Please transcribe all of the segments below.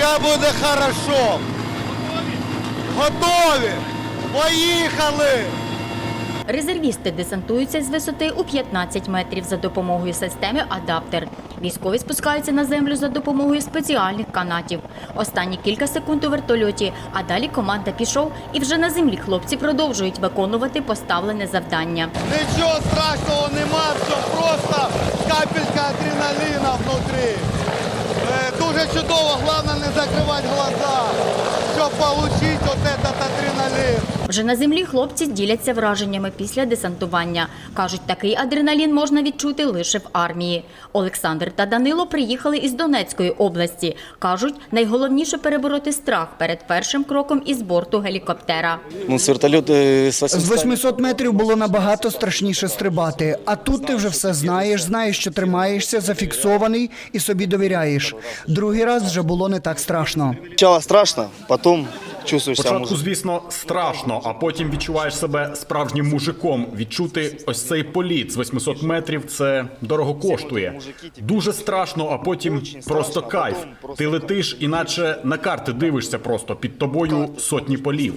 Все буде хорошо. Готові. Поїхали. Резервісти десантуються з висоти у 15 метрів за допомогою системи адаптер. Військові спускаються на землю за допомогою спеціальних канатів. Останні кілька секунд у вертольоті, а далі команда пішов, і вже на землі хлопці продовжують виконувати поставлене завдання. Нічого страшного нема, все просто капелька адреналіна внутрі. Е, Главное не закривати глаза, этот адреналін. Вже на землі хлопці діляться враженнями після десантування. Кажуть, такий адреналін можна відчути лише в армії. Олександр та Данило приїхали із Донецької області. Кажуть, найголовніше перебороти страх перед першим кроком із борту гелікоптера. Ну, с вертолета З 800... 800 метрів було набагато страшніше стрибати. А тут ти вже все знаєш, знаєш, що тримаєшся, зафіксований і собі довіряєш. Другий раз вже було не так страшно. Сначала страшно, потом чувствуешь Спочатку, уже. звісно, страшно, а потім відчуваєш себе справжнім мужиком. Відчути ось цей політ з 800 метрів це дорого коштує. Дуже страшно, а потім просто кайф. Ти летиш, іначе на карти дивишся просто під тобою сотні полів.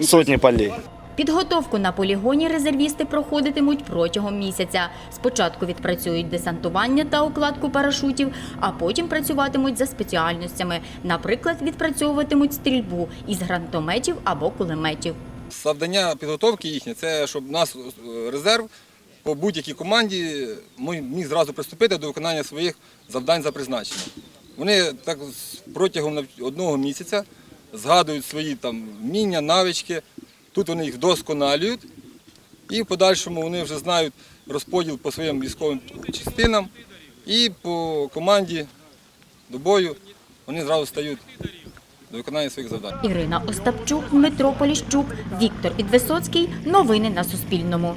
Сотні полей. Підготовку на полігоні резервісти проходитимуть протягом місяця. Спочатку відпрацюють десантування та укладку парашутів, а потім працюватимуть за спеціальностями. Наприклад, відпрацьовуватимуть стрільбу із гранатометів або кулеметів. Завдання підготовки їхнє це щоб нас е, резерв по будь-якій команді міг зразу приступити до виконання своїх завдань за призначенням. Вони так протягом одного місяця згадують свої там вміння, навички. Тут вони їх вдосконалюють, і в подальшому вони вже знають розподіл по своїм військовим частинам і по команді до бою вони зразу стають до виконання своїх завдань. Ірина Остапчук, Дмитро Поліщук, Віктор Підвисоцький. Новини на Суспільному.